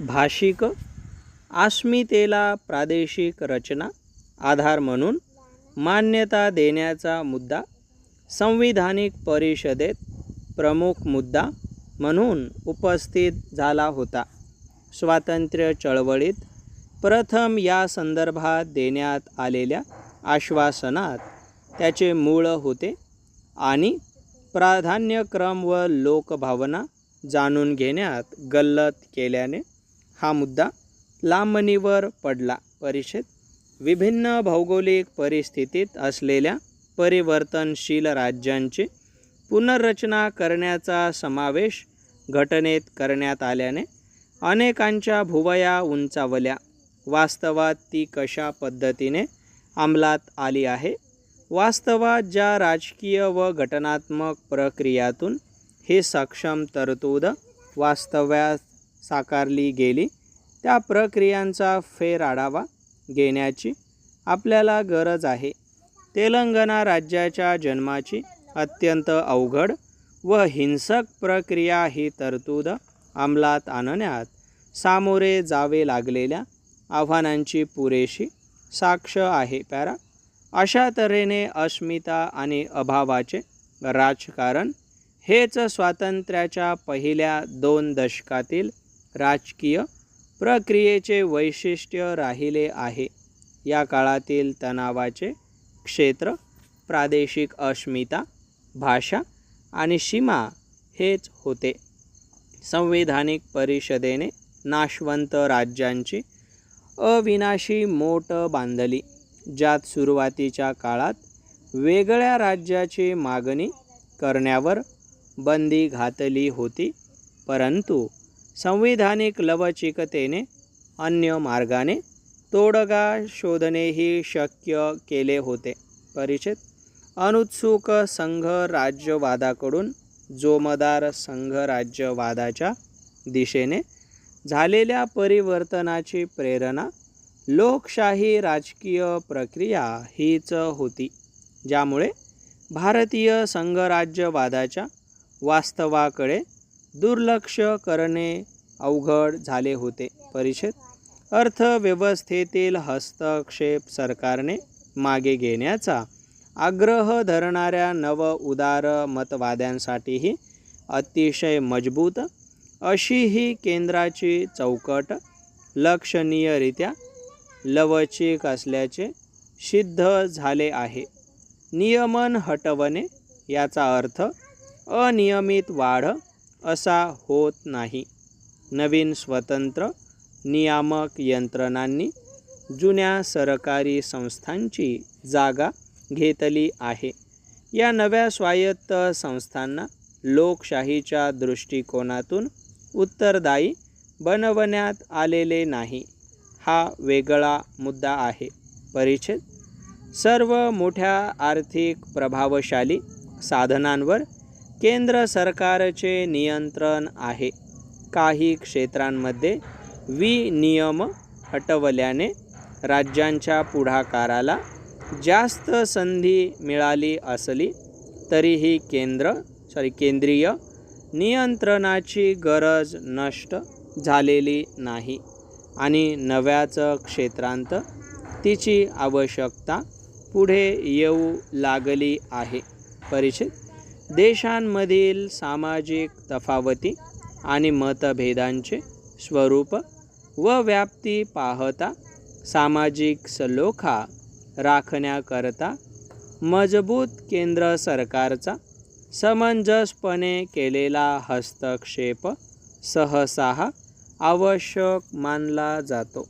भाषिक अस्मितेला प्रादेशिक रचना आधार म्हणून मान्यता देण्याचा मुद्दा संविधानिक परिषदेत प्रमुख मुद्दा म्हणून उपस्थित झाला होता. स्वातंत्र्य चळवळीत प्रथम या संदर्भात देण्यात आलेल्या आश्वासनात त्याचे मूळ होते आणि प्राधान्यक्रम व लोकभावना जाणून घेण्यात गल्लत केल्याने हा मुद्दा लांबणीवर पडला. परिषद विभिन्न भौगोलिक परिस्थितीत असलेल्या परिवर्तनशील राज्यांची पुनर्रचना करण्याचा समावेश घटनेत करण्यात आल्याने अनेकांच्या भुवया उंचावल्या. वास्तवात ती कशा पद्धतीने अंमलात आली आहे? वास्तवात ज्या राजकीय व घटनात्मक प्रक्रियातून ही सक्षम तरतूद वास्तव्यात साकारली गेली. त्या प्रक्रियांचा फेर आढावा घेण्याची आपल्याला गरज आहे. तेलंगणा राज्याच्या जन्माची अत्यंत अवघड व हिंसक प्रक्रिया ही तरतूद अंमलात आणण्यात सामोरे जावे लागलेल्या आव्हानांची पुरेशी साक्ष आहे पॅरा अशा तऱ्हेने अस्मिता आणि अभावाचे राजकारण हेच स्वातंत्र्याच्या पहिल्या दोन दशकातील राजकीय प्रक्रियेचे वैशिष्ट्य राहिले आहे. या काळातील तणावाचे क्षेत्र प्रादेशिक अस्मिता भाषा आणि सीमा हेच होते. संविधानिक परिषदेने नाशवंत राज्यांची अविनाशी मोट बांधली ज्यात सुरुवातीच्या काळात वेगळ्या राज्याची मागणी करण्यावर बंदी घातली होती परंतु संविधानिक लवचिकतेने अन्य मार्गाने तोडगा शोधणेही शक्य केले होते. परिचित अनुत्सुक संघ राज्यवादाकडून जोमदार संघराज्यवादाच्या दिशेने झालेल्या परिवर्तनाची प्रेरणा लोकशाही राजकीय प्रक्रिया हीच होती ज्यामुळे भारतीय संघराज्यवादाच्या वास्तवाकडे दुर्लक्ष करणे अवघड झाले होते. परिषद अर्थव्यवस्थेतील हस्तक्षेप सरकारने मागे घेण्याचा आग्रह धरणाऱ्या नव उदार मतवाद्यांसाठीही अतिशय मजबूत अशी ही केंद्राची चौकट लक्षणीयरित्या लवचिक असल्याचे सिद्ध झाले आहे. नियमन हटवणे याचा अर्थ अनियमित वाढ असा होत नाही. नवीन स्वतंत्र नियामक यंत्रणांनी जुन्या सरकारी संस्थांची जागा घेतली आहे. या नव्या स्वायत्त संस्थांना लोकशाहीच्या दृष्टिकोनातून उत्तरदायी बनवण्यात आलेले नाही. हा वेगळा मुद्दा आहे. परिच्छेद. सर्व मोठ्या आर्थिक प्रभावशाली साधनांवर केंद्र सरकारचे नियंत्रण आहे. काही क्षेत्रांमध्ये विनियम हटवल्याने राज्यांच्या पुढाकाराला जास्त संधी मिळाली असली तरीही केंद्र सॉरी केंद्रीय नियंत्रणाची गरज नष्ट झालेली नाही आणि नव्याच क्षेत्रांत तिची आवश्यकता पुढे येऊ लागली आहे. परिचित? देशांमधील सामाजिक तफावती आणि मतभेदांचे स्वरूप व व्याप्ती पाहता सामाजिक सलोखा राखण्याकरता मजबूत केंद्र सरकारचा समंजसपणे केलेला हस्तक्षेप सहसा आवश्यक मानला जातो.